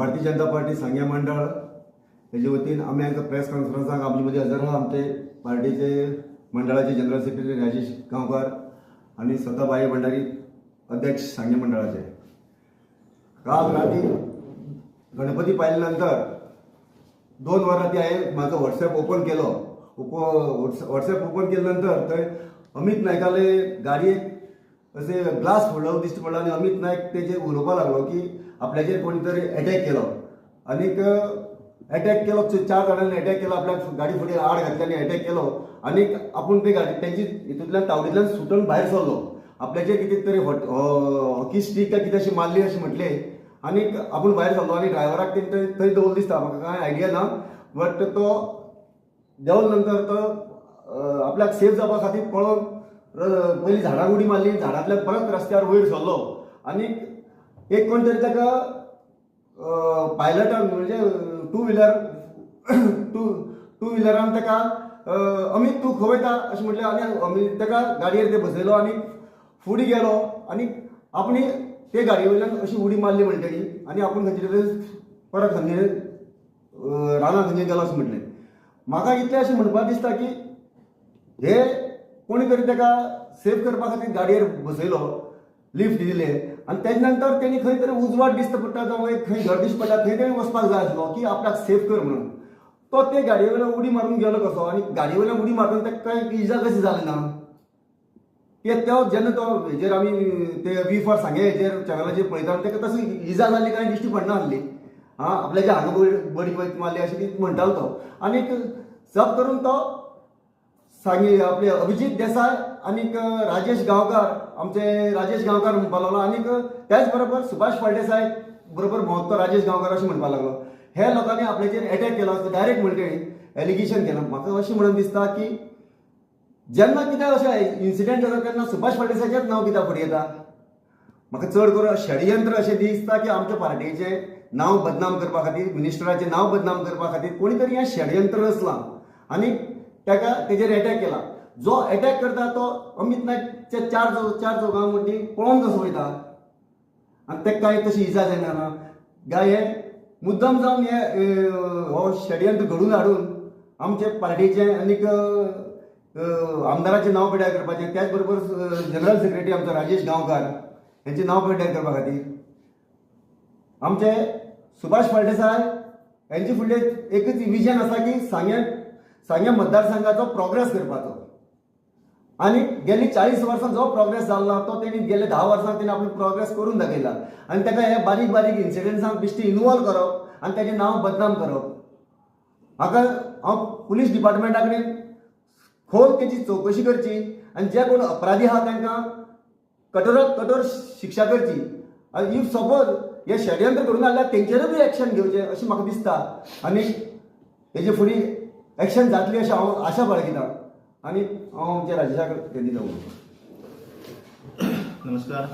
Bharatiya Janata party सांगे मंडळ हेजे वतीन आमी हांकां प्रेस कॉन्फरन्साक आमचे मदीं हजर आहा आमचे पार्टीचे मंडळाचे जनरल सेक्रेटरी राजेश गांवकार आनी स्वताबाई भंडारी अध्यक्ष सांगे मंडळाचे. काल रात्री गणपती पाहिल्या नंतर दोन वरां ती हांवें म्हाजो व्हॉट्सॲप ओपन केलो ओप व्हॉट्सॲप ओपन केल्यानंतर थंय अमित नायकाले गाडयेक असे ग्लास फोडलो दिश्टी पडलो आनी अमित नायक तेजेर उलोवपाक लागलो की आपल्याचेर कोणी तरी अटॅक केलो. आनीक अटॅक केलो चार जाणांनी अटॅक केलो आपल्या गाडी फुडें आड घातली आनी अटॅक केलो आनीक आपूण ते गाडी तेंची हितूंतल्यान तावडींतल्यान सुटून भायर सरलो आपल्याचेर कितें तरी हॉट- हॉकी स्टीक काय कितें अशी मारली अशें म्हटले. आनीक आपूण भायर सरलो आनी ड्रायव्हराक तें थंय दवरलो दिसता. म्हाका कांय आयडिया ना? बट तो देवल नंतर तो आपल्याक सेफ जावपा खातीर पळोवन पहिली पयलीं झाडाक उडी मारली. झाडांतल्यान परत रस्त्यार वयर सरलो आनीक एक कोण तरी ताका पायलटान म्हणजे टू व्हिलर टू टू व्हिलरान ताका अमित तूं खंय वयता अशें म्हटलें आनी अमित ताका गाडयेर ते बसयलो आनी फुडें गेलो आनी आपणी ते गाडये वयल्यान अशी उडी मारली म्हणटगीर आनी आपूण खंयचे तरी परत खंय रानां खंय गेलो अशें म्हटलें. म्हाका इतलें अशें म्हणपाक दिसता की हे कोणी तरी ताका सेफ करपा खातीर गाडयेर बसयलो लिफ्ट दिले आनी तेजे नंतर तेणी खंय तरी उजवाड दिसता पडटा जावं खंय घर दिश्ट पडटा थंय तेणी वचपाक जाय आसलो की आपल्याक सेफ कर म्हणून. तो ते गाडये वयल्यान उडी मारून गेलो कसो? आनी गाडये वयल्यान उडी मारून ताका कांय इजा कशी जाली ना? ते तो जेन्ना तो हेजेर आमी ते वी फॉर सांगे हेजेर चॅनलाचेर पळयता आनी ताका तशी इजा जाल्ली कांय दिश्टी पडना आसली हा आपल्याच्या हांगा बडी बरी मारली अशें ती म्हणटालो तो. आनीक सब करून तो सांगी आपले अभिजित देसाय आनीक राजेश गांवकार आमचे राजेश गांवकार म्हणपाक लागलो आनीक त्याच बरोबर सुभाष फळदेसाय बरोबर भोंवतो राजेश गांवकार अशें म्हणपाक लागलो हे लोकांनी आपल्याचेर अटॅक केलो डायरेक्ट म्हणटे एलिगेशन केलां. म्हाका अशें म्हणून दिसता की जेन्ना कितें अशें इन्सिडेंट जाता तेन्ना सुभाष फळदेसायचेंच नांव कित्याक फुडें येता. म्हाका चड करून षडयंत्र अशें दिसता की आमच्या पार्टीचें नांव बदनाम करपा खातीर मिनिस्टराचें नांव बदनाम करपा खातीर कोणी तरी हें षडयंत्र रचलां. आनी ताका तेजेर अटॅक केला. जो अटॅक करता तो अमित नायकच्या चार जो चार चौगां म्हणटी पळोवन कसो वयता आनी ताका कांय तशी इजा जायना ना गाय हे मुद्दम जावन हे हो षडयंत्र घडून हाडून आमचे पार्टीचें आनीक आमदाराचें नांव पिड्यार करपाचें त्याच बरोबर जनरल सेक्रेटरी आमचो राजेश गांवकार हेंचें नांव पिड्यार करपा खातीर. आमचे सुभाष फळदेसाय यांचे फुडले एकच विजन आसा की सांग्या सांग्या मतदारसंघाचो प्रोग्रेस करपाचो. आनी गेली चाळीस वर्सां जो प्रोग्रेस जाल्लो तो तेणी गेले धा वर्सां तेणी आपलो प्रोग्रेस करून दाखयला आनी ताका हे बारीक बारीक इन्सिडेंट्सांक बेश्टी इन्वॉल्व करप आनी ताचें नांव बदनाम करप म्हाका हांव पुलीस डिपार्टमेंटा कडेन खोल तेची चवकशी करची आनी जे कोण अपराधी आहा तांकां कठोरात कठोर शिक्षा करची. आनी इफ सपोज हे षडयंत्र करून हाडल्यार तेंचेरूय बी एक्शन घेवचें अशें म्हाका दिसता. आनी हेजे फुडें एक्शन जातली अशें हांव आशा बाळगितां आनी हांव आमच्या राजेशाक कधी जाऊ नमस्कार.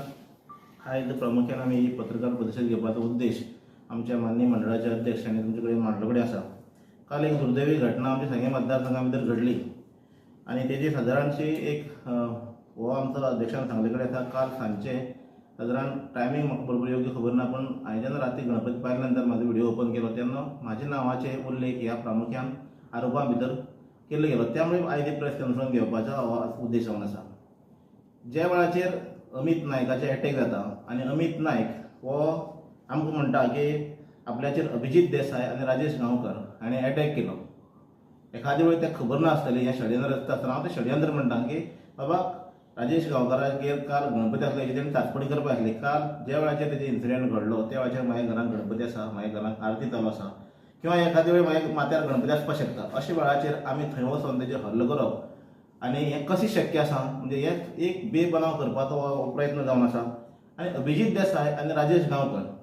आयज प्रामुख्यान आमी ही पत्रकार परिशद घेवपाचो उद्देश आमच्या मान्य मंडळाचे अध्यक्ष आनी तुमचे कडेन मांडलो कडेन आसा काल एक दुर्दैवी घटना आमच्या सांगे मतदारसंघा भितर घडली आनी तेजी सादारणशी एक हो आमचो अध्यक्षान सांगले कडेन आसा काल सांजचे सादारण टायमींग म्हाका बरोबर योग्य खबर ना पूण हांवें जेन्ना राती गणपती पायल्या नंतर म्हाजो व्हिडिओ ओपन केलो तेन्ना म्हाज्या नांवाचे उल्लेख ह्या प्रामुख्यान आरोपा भितर केल्लो गेलो. त्यामुळे आयज एक प्रेस कॉन्फरन्स घेवपाचो हो उद्देश जावन आसा ज्या वेळाचेर अमित नायकाचे अटॅक जाता आनी अमित नायक हो आमकां म्हणटा की आपल्याचेर अभिजीत देसाय आनी राजेश गांवकर हाणें अटॅक केलो. एखादे वेळी ते खबर नासतली हें षडयंत्र आसता आसतना हांव तें षडयंत्र म्हणटा की बाबा राजेश गांवकारागेर काल गणपती आसले हेजी तेणें चांचपणी करपाक आसली. काल ज्या वेळाचेर तेजे इन्सिडेंट घडलो त्या वेळाचेर म्हाज्या घरांत गणपती आसा म्हाज्या घरांत आरती चालू आसा. किंवा एखाद्या वेळी माझ्या माथ्यार गणपती आसपाक शकता अशा वेळाचेर आमी थंय वचोन तेजेर हल्लो करप आनी हें कशें शक्य आसा म्हणजे हे एक बेबनाव करपाचो हो-, हो प्रयत्न जावन आसा आनी अभिजीत देसाय आनी राजेश गांवकर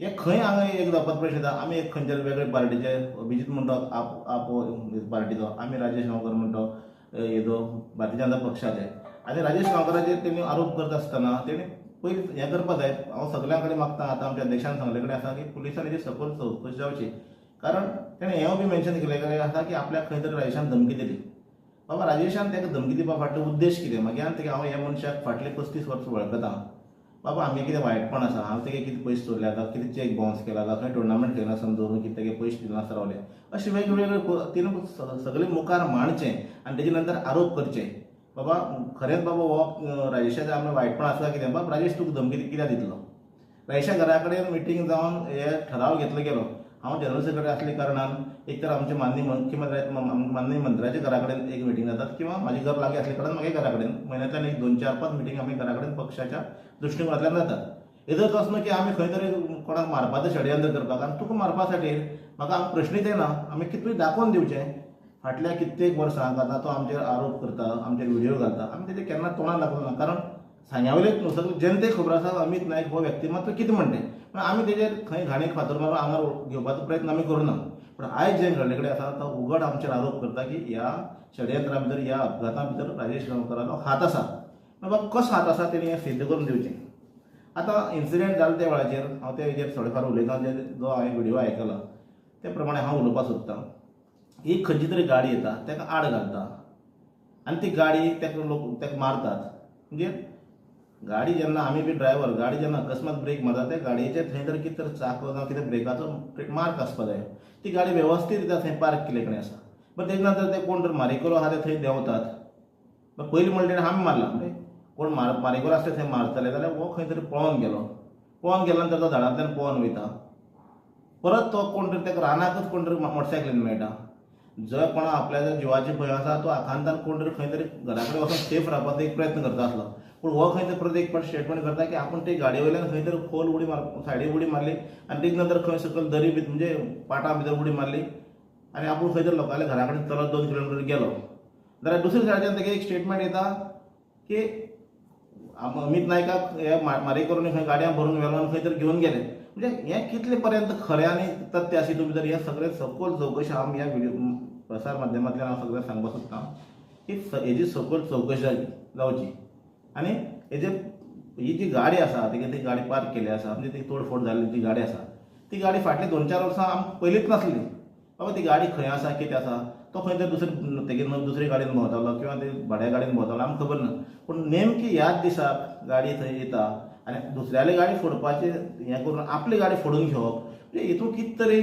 हे खंय हांगा एक जावपाचो प्रश्न येता? आमी एक खंयच्या वेगळे पार्टीचे अभिजीत म्हणतो आप आपो हो- पार्टीचो. आमी राजेश गांवकर म्हणतो अ, हेजो भारतीय जनता पक्षाचे. आनी राजेश गांवकाराचेर तेणी आरोप करता आसतना तेणी पयलीं हें करपा जाय. हांव सगळ्यां कडेन मागता आतां आमच्या देशान सांगले कडेन आसा की पुलिसांनी सखोल चवकशी जावची कारण तेणें हें बी मेन्शन केलें कडेन आसा की आपल्याक खंय तरी राजेशान धमकी दिली. बाबा राजेशान ताका धमकी दिवपा फाटलो उद्देश कितें मागीर तेका हांव ह्या मनशाक फाटले पस्तीस वर्सां वळखता बाबा आमगे कितें वायटपण आसा. हांव तेगे कितें पयशे चोरले आतां कितें चॅक बाउन्स केला आतां खंय टुर्नामेंट खेळना आसतना दवरून कितें तेगे पयशे दिनासतना रावले अशें वेगवेगळे तिणें सगळे मुखार मांडचें आनी तेजे नंतर आरोप करचे. बाबा खरेंच बाबा हो अं, राजेशाचें आमी वायटपण आसा कितें बाबा राजेश तुका धमकी कित्याक दितलो राजेशा घरा कडेन मिटींग जावन हे ठराव घेतलो गेलो. हांव जनरल सेक्रेटरी आसले कारणान एक तर आमचे माननीय मुख्यमंत्र्या माननीय मंत्र्याच्या घरा कडेन एक मिटींग जातात किंवा म्हाजे घर लागीं आसले कारणान म्हागे घरा कडेन म्हयन्यांतल्यान एक दोन चार पांच मिटींग आमी घरा कडेन पक्षाच्या दृश्टिकोनांतल्यान जातात. हेजोच असो की आमी खंय तरी कोणाक मारपाचें षडयंत्र करपाक आनी तुका मारपा खातीर म्हाका हांव प्रश्नच येना आमी कितूय दाखोवन दिवचें? फाटल्या कित्येक वर्सांक आतां तो आमचेर आरोप करता आमचेर व्हिडियो घालता. आमी तेजे केन्ना तोंडार लागूंक ना कारण सांग्यावयले सगळे जनतेक खबर आसा अमित नायक हो व्यक्तिमत्व कितें म्हणटे पण आमी तेजेर खंय घाणेक फातर मारून आंगार घेवपाचो प्रयत्न आमी करूना पण आयज जे घडले कडेन आसा तो उगड आमचेर आरोप करता की ह्या षडयंत्रा भितर ह्या अपघाता भितर राजेश गांवकराचो हात आसा बाबा कसो हात आसा तेणी हें सिद्ध करून दिवचें आतां इन्सिडेंट जाले त्या वेळाचेर हांव ते हेजेर थोडेफार उलयतां जे जो हांवें व्हिडिओ आयकला ते प्रमाणे हांव उलोवपाक सोदतां एक खंयची तरी गाडी येता ताका आड घालता. आनी ती गाडी ताका लोक ताका मारतात. म्हणजे गाडी जेन्ना आमी बी ड्रायव्हर गाडी जेन्ना अकस्मात ब्रेक मारता त्या गाडयेचेर थंय तर कितें तर चाक जावं कितें ब्रेकाचो मार्क आसपा जाय ती गाडी वेवस्थीत रित्या थंय पार्क केले कडेन आसा पण तेजे नंतर ते कोण तर मारेकरो आहा ते थंय देंवतात पण पयलीं म्हणलें आमी मारला. म्हणजे कोण मार मारेकरो आसले थंय मारतले जाल्यार हो खंय तरी पळोवन गेलो. पळोवन गेलो नंतर तो झाडांतल्यान पळोवन वयता परत तो कोण तरी ताका रानाकच कोण तरी मोटरसायकलीन मेळटा जर कोणा आपल्या जर जिवाची भंय आसा तो आखांतान कोण तरी खंय तरी घरा कडेन वचून सेफ रावपाचो एक प्रयत्न करता आसलो पूण हो खंय तर परत एक पण स्टेटमेंट करता की आपूण ते गाडये वयल्यान खंय तर खोल उडी मार सायडीक उडी मारली आनी तेजे नंतर खंय सकयल दरी भितर म्हणजे पाटा भितर उडी मारली. आनी आपूण खंय तर लोकांच्या घरा कडेन चलत दोन किलोमिटर गेलो. जाल्यार दुसऱ्या सायडीच्यान तेगे एक स्टेटमेंट येता की अमित नायकाक हे मा- मारी करून खंय गाडयां भरून व्हेलो आनी खंय तर घेवन गेले. म्हणजे हें कितले पर्यंत खरें आनी तथ्य आसा हितून भितर हें सगळें सकल चवकशी हांव ह्या व्हिडिओ प्रसार माध्यमांतल्यान हांव सगळें सांगपाक सोदतां की हेजी सकल चवकशी जावची आनी हेजे ही जी गाडी आसा तेगे ती गाडी पार्क केली आसा म्हणजे ती तोडफोड जाल्ली जी गाडी आसा ती गाडी फाटली दोन चार वर्सां आमकां पयलींच नासली. बाबा ती गाडी खंय आसा कितें आसा तो खंय तर दुसरे तेगे दुसरे गाडयेन भोंवतालो किंवा ते भाड्या गाडयेन भोंवतालो आमकां खबर ना. पूण नेमकी ह्याच दिसाक गाडी थंय येता आनी दुसऱ्याली गाडी फोडपाचें हें करून आपली गाडी फोडून घेवप म्हणजे हितून कित तरी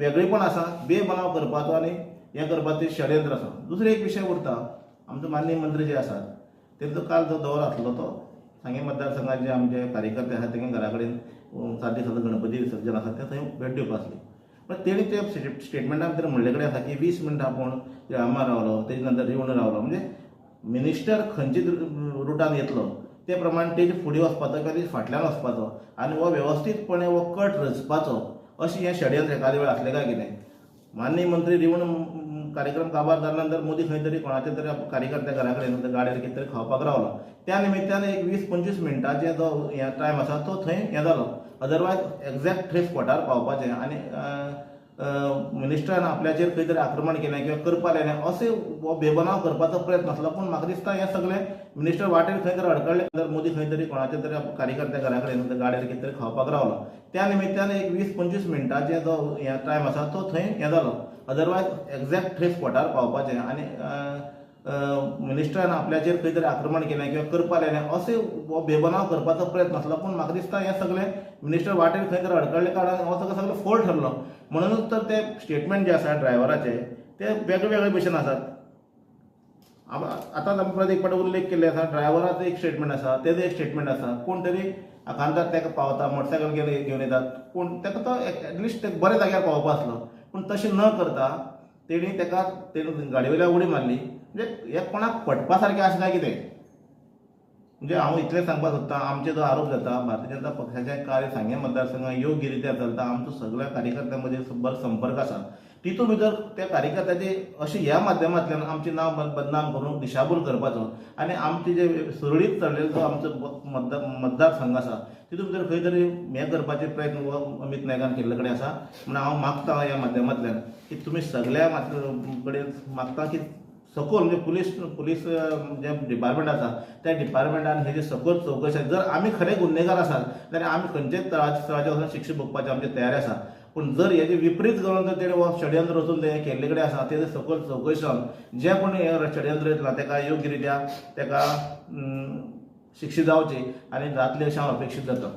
वेगळेपण आसा बेबनाव करपाचो आनी हें करपाचें षडयंत्र आसा दुसरो एक विशय उरता. आमचो माननीय मंत्री जे आसात तेंचो काल जो दवर आसलो तो सांगे मतदारसंघाचे जे आमचे कार्यकर्ते आसात तेंगे घरा कडेन अं, सात दिसाचो गणपती विसर्जन आसा ते थंय भेट दिवपा आसली पण तेणी ते स्टे- स्टेटमेंटा भितर म्हणले कडेन आसा की वीस मिनटां आपूण रामा रावलो तेजे नंतर रिवण रावलो. म्हणजे मिनिस्टर खंयचे रुटान येतलो ते प्रमाण तेजे फुडें वचपाचो किंवा तेजे फाटल्यान वचपाचो आनी हो वेवस्थीतपणे हो कट रचपाचो अशें हें षडयंत्र एखादे वेळ आसलें काय कितें माननीय मंत्री रिवण कार्यक्रम काबार जाल्या नंतर मोदी खंय तरी कोणाच्या तरी कार्यकर्त्या घरा कडेन गाड्यार गाडयेर कितें तरी खावपाक रावलो. त्या निमित्यान एक वीस पंचवीस मिनटांचे जो हे टायम आसा तो थंय हें जालो अदरवायज एक्झॅक्ट थंय स्पॉटार पावपाचें. आनी मिनिस्टरान आपल्याचेर खंय तरी आक्रमण केलें किंवा करपा लायलें अशें हो बेबनाव करपाचो प्रयत्न आसलो पूण म्हाका दिसता हें सगळें मिनिस्टर वाटेर खंय तरी अडकडले नंतर मोदी खंय तरी कोणाच्या तरी कार्यकर्त्या घरा कडेन त्या गाडयेर कितें तरी खावपाक रावलो. त्या निमित्यान एक वीस पंचवीस मिनटांचे जो हे टायम आसा तो थंय हें जालो अदरवायज एक्झॅक्ट थंय स्पॉटार पावपाचें. आनी मिनिस्टरान आपल्याचेर खंय तरी आक्रमण केलें किंवा करपा लायलें अशें हो बेबनाव करपाचो प्रयत्न आसलो पूण म्हाका दिसता हें सगळें मिनिस्टर वाटेर खंय तरी अडकळ्ळे कारणान हो सगळो सगळो फोल ठरलो. म्हणूनच तर ते स्टेटमेंट जे आसा ड्रायव्हराचे ते वेगळे वेगळे भशेन आसात आतां आतांच आमी परत एक फावट उल्लेख केल्ले आसा ड्रायव्हराचो एक स्टेटमेंट आसा तेजो एक स्टेटमेंट आसा कोण तरी आखांतात ताका पावता मोटरसायकल घेवन घेवन येतात. पूण ताका तो एटलिस्ट बऱ्या जाग्यार पावोवपा आसलो पूण तशें न करता तेणी ताका तेणी गाडये वयल्यान उडी मारली. म्हणजे हे कोणाक पटपा सारकें आसा काय कितें म्हणजे हांव इतलें सांगपाक सोदतां आमचे जो आरोप जाता भारतीय जनता पक्षाचें कार्य सांगे मतदारसंघात योग्य रित्या चलता आमचो सगळ्या कार्यकर्त्यां मदीं बरो संपर्क आसा तितून भितर त्या कार्यकर्त्याचे अशें ह्या माध्यमांतल्यान आमचें नांव बदनाम करून दिशाभूल करपाचो आनी आमचे जे सुरळीत चल्लेलो जो आमचो मतदार मतदारसंघ आसा तितून भितर खंय तरी हें करपाचे प्रयत्न हो अमित नायकान केल्ले कडेन आसा म्हण हांव मागतां ह्या माध्यमांतल्यान की तुमी सगळ्या मात- कडेन मागता की सखोल म्हणजे पुलीस पुलीस जे डिपार्टमेंट आसा त्या डिपार्टमेंटान हे जे चवकशी चौकशी जर आमी खरे गुन्हेगार आसात जाल्यार आमी खंयचेच तळाचे तळाचे वचून शिक्षा भोगपाचे आमचे तयारी आसा पूण जर हेजे विपरीत करून जर तेणे हो षडयंत्र वचून ते केल्ले कडेन आसा तेजे सखोल चवकशी जावन जे कोणी हे षडयंत्र येतला ताका योग्य रित्या ताका अं, शिक्षीत जावचे आनी जातले अशें हांव अपेक्षीत जाता.